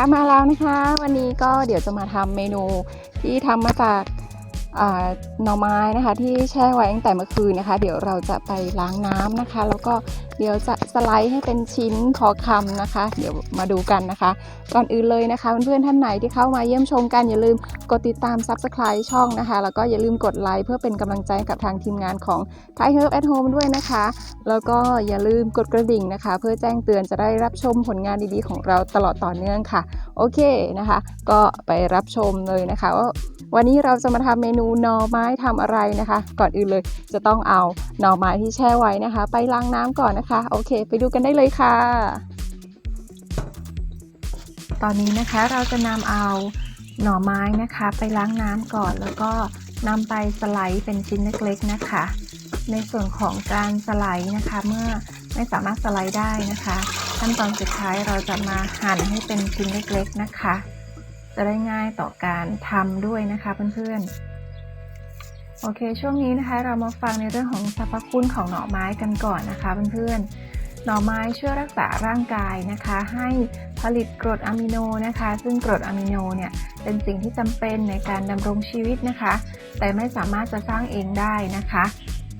คะมาแล้วนะคะ วันนี้ก็เดี๋ยวจะมาทำเมนูที่ทำมาจาก หน่อไม้นะคะที่แช่ไว้ตั้งแต่เมื่อคืนนะคะ เดี๋ยวเราจะไปล้างน้ำนะคะ แล้วก็เดี๋ยวจะสไลด์ให้เป็นชิ้นพอคำนะคะ เดี๋ยวมาดูกันนะคะ ก่อนอื่นเลยนะคะเพื่อนๆท่านไหนที่เข้ามาเยี่ยมชมกันอย่าลืมกดติดตาม Subscribe ช่องนะคะ แล้วก็อย่าลืมกดไลค์เพื่อเป็นกำลังใจกับทางทีมงานของ Thai Herb at Home ด้วยนะคะ แล้วก็อย่าลืมกดกระดิ่งนะคะ เพื่อแจ้งเตือนจะได้รับชมผลงานดีๆ ของเราตลอดต่อเนื่องค่ะ โอเคนะคะ ก็ไปรับชมเลยนะคะว่าวันนี้เราจะมาทำเมนูหน่อไม้ทำอะไรนะคะ ก่อนอื่นเลยจะต้องเอาหน่อไม้ที่แช่ไว้นะคะ ไปล้างน้ำก่อนนะคะ โอเค ไปดูกันได้เลยค่ะ ตอนนี้นะคะเราจะนำเอาหน่อไม้นะคะ ไปล้างน้ำก่อนแล้วก็นำไปสไลด์เป็นชิ้นเล็กๆนะคะ ในส่วนของการสไลด์นะคะ เมื่อไม่สามารถสไลด์ได้นะคะ ขั้นตอนสุดท้ายเราจะมาหั่นให้เป็นชิ้นเล็กๆนะคะ จะได้ง่ายต่อการทำด้วยนะคะเพื่อนๆ โอเค ช่วงนี้นะคะเรามาฟังในเรื่องของสรรพคุณของหน่อไม้กันก่อนนะคะเพื่อนๆ หน่อไม้ช่วยรักษาร่างกายนะคะ ให้ผลิตกรดอะมิโนนะคะ ซึ่งกรดอะมิโนเนี่ยเป็นสิ่งที่จำเป็นในการดำรงชีวิตนะคะ แต่ไม่สามารถจะสร้างเองได้นะคะ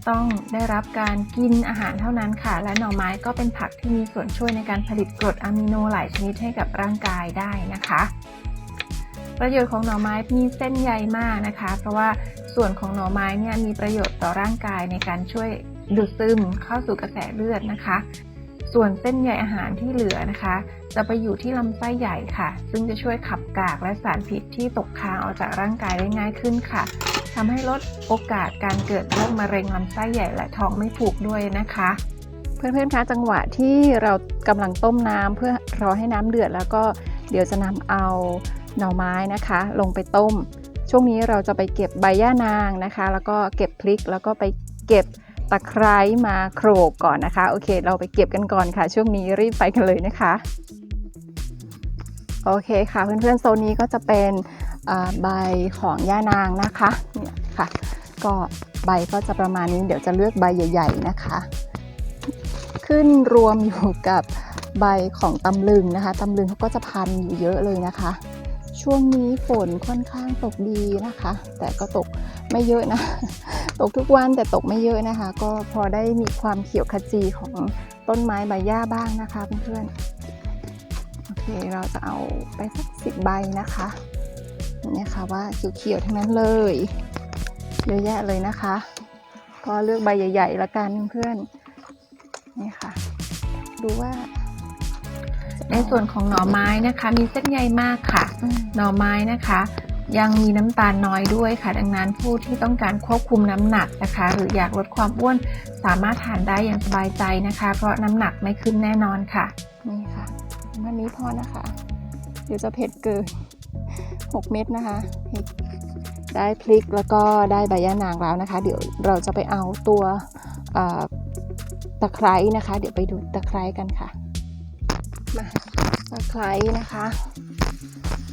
ต้องได้รับการกินอาหารเท่านั้นค่ะ และหน่อไม้ก็เป็นผักที่มีส่วนช่วยในการผลิตกรดอะมิโนหลายชนิดให้กับร่างกายได้นะคะ ประโยชน์ของหน่อไม้มีเส้นใยมากนะคะ เพราะว่าส่วนของหน่อไม้เนี่ยมีประโยชน์ต่อร่างกายในการช่วยดูดซึมเข้าสู่กระแสเลือดนะคะ ส่วนเส้นใยอาหารที่เหลือนะคะ จะไปอยู่ที่ลำไส้ใหญ่ค่ะ ซึ่งจะช่วยขับกากและสารพิษที่ตกค้างออกจากร่างกายได้ง่ายขึ้นค่ะทำให้ลดโอกาสการเกิดโรคมะเร็งลำไส้ใหญ่และท้องไม่ผูกด้วยนะคะเพื่อนๆคะจังหวะที่เรากำลังต้มน้ำเพื่อรอให้น้ำเดือดแล้วก็เดี๋ยวจะนำเอา หน่อไม้นะคะ ลงไปต้ม ช่วงนี้เราจะไปเก็บใบย่านางนะคะ แล้วก็เก็บพริกแล้วก็ไปเก็บตะไคร้มาโขลกก่อนนะคะ โอเค เราไปเก็บกันก่อนค่ะ ช่วงนี้รีบไปกันเลยนะคะ โอเคค่ะ เพื่อนๆโซนนี้ก็จะเป็นใบของย่านางนะคะเนี่ยค่ะ ก็ใบก็จะประมาณนี้ เดี๋ยวจะเลือกใบใหญ่ ๆนะคะ ขึ้นรวมอยู่กับใบของตำลึงนะคะตำลึงเขาก็จะพันอยู่เยอะเลยนะคะ ช่วงนี้ฝนค่อนข้างตกดีนะคะ แต่ก็ตกไม่เยอะนะ ตกทุกวันแต่ตกไม่เยอะนะคะ ก็พอได้มีความเขียวขจีของต้นไม้ใบหญ้าบ้างนะคะเพื่อนๆ โอเคเราจะเอาไปสักสิบใบนะคะนี่ค่ะว่าเขียวๆทั้งนั้นเลยเยอะแยะเลยนะคะ ก็เลือกใบใหญ่ๆละกันเพื่อนๆนี่ค่ะ ดูว่า ในส่วนของหน่อไม้นะคะ มีเส้นใยมากค่ะอืมหน่อไม้นะคะ ยังมีน้ำตาลน้อยด้วยค่ะ ดังนั้นผู้ที่ต้องการควบคุมน้ำหนักนะคะ หรืออยากลดความอ้วนสามารถทานได้อย่างสบายใจนะคะ เพราะน้ำหนักไม่ขึ้นแน่นอนค่ะนี่ค่ะวันนี้พอนะคะ เดี๋ยวจะเผ็ดเกิน6 เม็ดนะคะพริกได้พริกแล้วก็ได้ใบย่านางแล้วนะคะ เดี๋ยวเราจะไปเอาตัวเอ่อตะไคร้นะคะ เดี๋ยวไปดูตะไคร้กันค่ะ มาตะไคร้นะคะ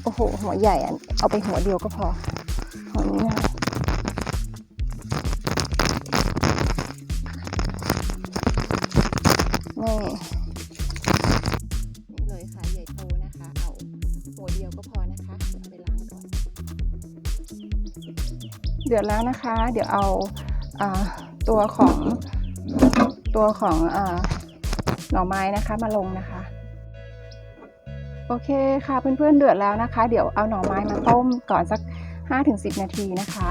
โอ้โห หัวใหญ่อะเอาไปหัวเดียวก็พอหัวนี้นะคะนี่นี่เลยค่ะใหญ่โตนะคะ เอาหัวเดียวก็พอนะคะเอาไปล้างก่อน เดือดแล้วนะคะ เดี๋ยวเอาตัวของตัวของอาหน่อไม้นะคะมาลงนะคะ โอเคค่ะเพื่อนๆเดือดแล้วนะคะ เดี๋ยวเอาหน่อไม้มาต้มก่อนสัก 5-10 นาทีนะคะ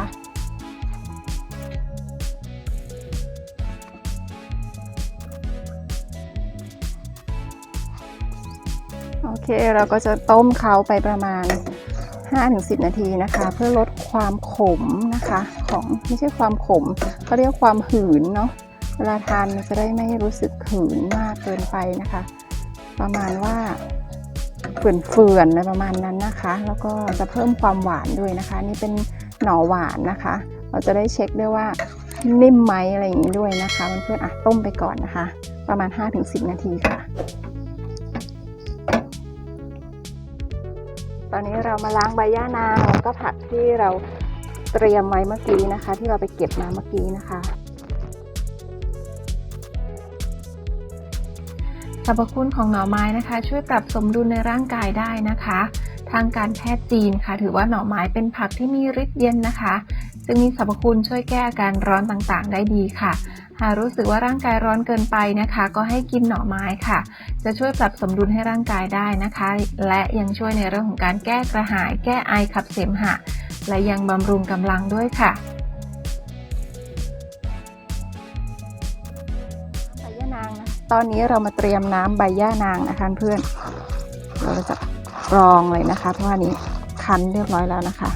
โอเคเราก็จะต้มเขาไปประมาณ 5-10 นาทีนะคะ เพื่อลดความขมนะคะของไม่ใช่ความขมเขาเรียกความหืนเนาะเวลาทานมันจะได้ไม่รู้สึกหืนมากเกินไปนะคะ ประมาณว่า เฟื่อนๆอะไรประมาณนั้นนะคะ แล้วก็จะเพิ่มความหวานด้วยนะคะ นี่เป็นหน่อหวานนะคะ เราจะได้เช็คด้วยว่านิ่มไหมอะไรอย่างนี้ด้วยนะคะเพื่อนๆอะต้มไปก่อนนะคะ ประมาณ 5-10 นาทีค่ะ ตอนนี้เรามาล้างใบย่านางแล้วก็ผักที่เราเตรียมไว้เมื่อกี้นะคะ ที่เราไปเก็บมาเมื่อกี้นะคะ สรรพคุณของหน่อไม้นะคะ ช่วยปรับสมดุลในร่างกายได้นะคะ ทางการแพทย์จีนค่ะ ถือว่าหน่อไม้เป็นผักที่มีฤทธิ์เย็นนะคะ ซึ่งมีสรรพคุณช่วยแก้อาการร้อนต่างๆ ได้ดีค่ะ หากรู้สึกว่าร่างกายร้อนเกินไปนะคะ ก็ให้กินหน่อไม้ค่ะ จะช่วยปรับสมดุลให้ร่างกายได้นะคะ และยังช่วยในเรื่องของการแก้กระหาย แก้ไอขับเสมหะ และยังบำรุงกำลังด้วยค่ะ ตอนนี้เรามาเตรียมน้ำใบย่านางนะคะเพื่อน เราจะกรองเลยนะคะ เพราะว่านี้คั้นเรียบร้อยแล้วนะคะ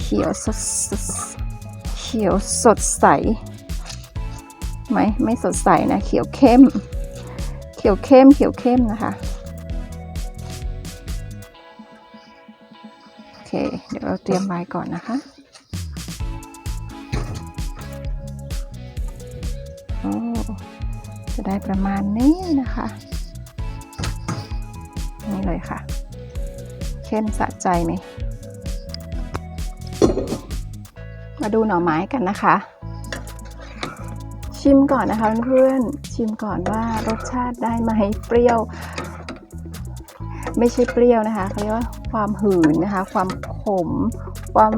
เขียวสดเขียวสดใสไหมไม่สดใสนะ เขียวเข้ม เขียวเข้ม เขียวเข้มนะคะโอเค เดี๋ยวเราเตรียมไว้ก่อนนะคะ จะได้ประมาณนี้นะคะ นี่เลยค่ะ เข้มสะใจไหม มาดูหน่อไม้กันนะคะ ชิมก่อนนะคะเพื่อนๆชิมก่อนว่ารสชาติได้ไหมเปรี้ยว ไม่ใช่เปรี้ยวนะคะเขาเรียกว่าความหืนนะคะ ความขม ความ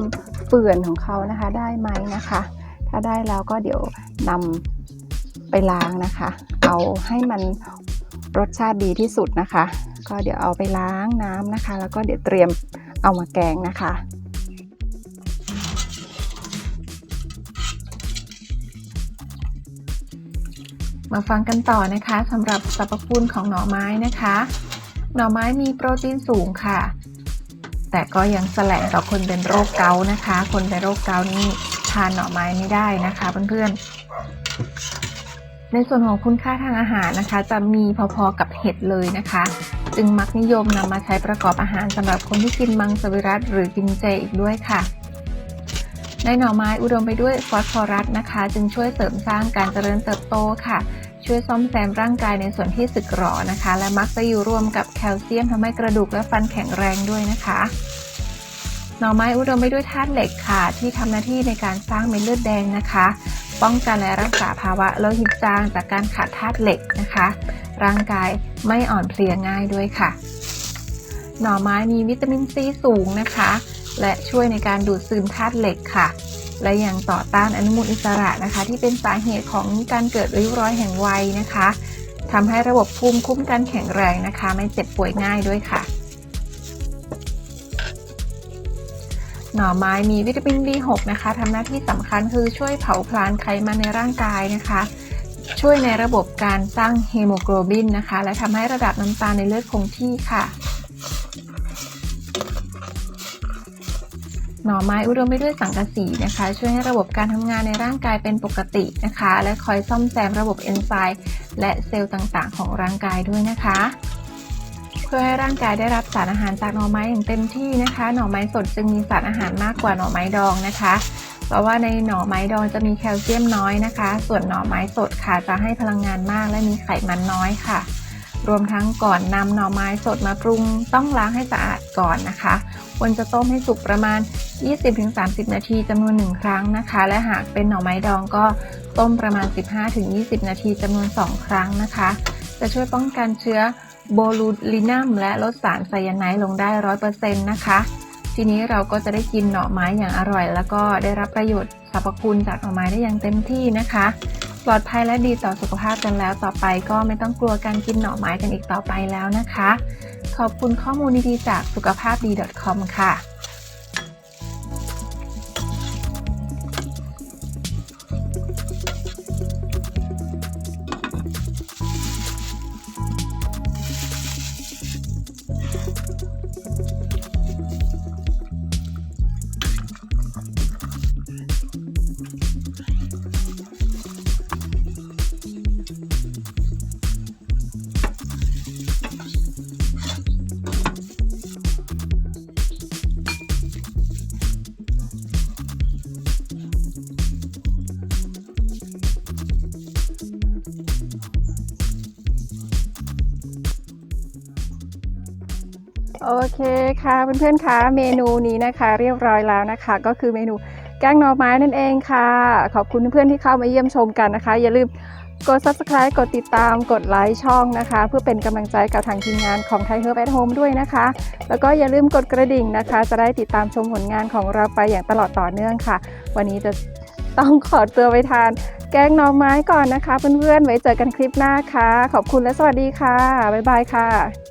เปื่อนของเขานะคะได้ไหมนะคะ ถ้าได้แล้วก็เดี๋ยวนำ ไปล้างนะคะ เอาให้มันรสชาติดีที่สุดนะคะ ก็เดี๋ยวเอาไปล้างน้ำนะคะ แล้วก็เดี๋ยวเตรียมเอามาแกงนะคะมาฟังกันต่อนะคะสำหรับสรรพคุณของหน่อไม้นะคะ หน่อไม้มีโปรตีนสูงค่ะ แต่ก็ยังแสลงต่อคนเป็นโรคเกาต์นะคะ คนเป็นโรคเกาต์นี่ทานหน่อไม้ไม่ได้นะคะเพื่อนๆ ในส่วนของคุณค่าทางอาหารนะคะ จะมีพอๆกับเห็ดเลยนะคะ จึงมักนิยมนำมาใช้ประกอบอาหารสำหรับคนที่กินมังสวิรัตหรือกินเจอีกด้วยค่ะ ในหน่อไม้อุดมไปด้วยฟอสฟอรัสนะคะ จึงช่วยเสริมสร้างการเจริญเติบโตค่ะ ช่วยซ่อมแซมร่างกายในส่วนที่สึกหรอนะคะ และมักจะอยู่รวมกับแคลเซียมทำให้กระดูกและฟันแข็งแรงด้วยนะคะหน่อไม้อุดมไปด้วยธาตุเหล็กค่ะ ที่ทำหน้าที่ในการสร้างเม็ดเลือดแดงนะคะ ป้องกันและรักษาภาวะโลหิตจางจากการขาดธาตุเหล็กนะคะ ร่างกายไม่อ่อนเพลียง่ายด้วยค่ะ หน่อไม้มีวิตามินซีสูงนะคะ และช่วยในการดูดซึมธาตุเหล็กค่ะ และยังต่อต้านอนุมูลอิสระนะคะ ที่เป็นสาเหตุของการเกิดริ้วรอยแห่งวัยนะคะทำให้ระบบภูมิคุ้มกันแข็งแรงนะคะ ไม่เจ็บป่วยง่ายด้วยค่ะ หน่อไม้มีวิตามิน B6 นะคะทำหน้าที่สำคัญคือช่วยเผาผลาญไขมันในร่างกายนะคะ ช่วยในระบบการสร้างเฮโมโกลบินนะคะ และทำให้ระดับน้ำตาลในเลือดคงที่ค่ะ หน่อไม้อุดมไปด้วยสังกะสีนะคะ ช่วยให้ระบบการทำงานในร่างกายเป็นปกตินะคะ และคอยซ่อมแซมระบบเอนไซม์และเซลล์ต่างๆ ของร่างกายด้วยนะคะ เพื่อให้ร่างกายได้รับสารอาหารจากหน่อไม้อย่างเต็มที่นะคะ หน่อไม้สดจึงมีสารอาหารมากกว่าหน่อไม้ดองนะคะ เพราะว่าในหน่อไม้ดองจะมีแคลเซียมน้อยนะคะ ส่วนหน่อไม้สดค่ะจะให้พลังงานมากและมีไขมันน้อยค่ะ รวมทั้งก่อนนำหน่อไม้สดมาปรุง ต้องล้างให้สะอาดก่อนนะคะ ควรจะต้มให้สุกประมาณ 20-30 นาทีจำนวน 1 ครั้งนะคะ และหากเป็นหน่อไม้ดองก็ต้มประมาณ 15-20 นาทีจำนวน 2 ครั้งนะคะ จะช่วยป้องกันเชื้อ โบลูลินัมและลดสารไซยาไนด์ลงได้ร้อยเปอร์เซ็นต์นะคะ ทีนี้เราก็จะได้กินหน่อไม้อย่างอร่อย แล้วก็ได้รับประโยชน์สรรพคุณจากหน่อไม้ได้อย่างเต็มที่นะคะ ปลอดภัยและดีต่อสุขภาพกันแล้วต่อไปก็ไม่ต้องกลัวการกินหน่อไม้กันอีกต่อไปแล้วนะคะ ขอบคุณข้อมูลดีๆจากสุขภาพดี .com ค่ะ โอเคค่ะเพื่อนๆคะเมนูนี้นะคะ เรียบร้อยแล้วนะคะ ก็คือเมนูแกงหน่อไม้นั่นเองค่ะ ขอบคุณเพื่อนๆที่เข้ามาเยี่ยมชมกันนะคะ อย่าลืมกด subscribe กดติดตามกดไลค์ช่องนะคะ เพื่อเป็นกำลังใจกับทางทีมงานของ Thai Herb at Home ด้วยนะคะ แล้วก็อย่าลืมกดกระดิ่งนะคะ จะได้ติดตามชมผลงานของเราไปอย่างตลอดต่อเนื่องค่ะ วันนี้จะต้องขอตัวไปทาน แกงหน่อไม้ก่อนนะคะ เพื่อนๆไว้เจอกันคลิปหน้าค่ะ ขอบคุณและสวัสดีค่ะบ๊ายบายค่ะ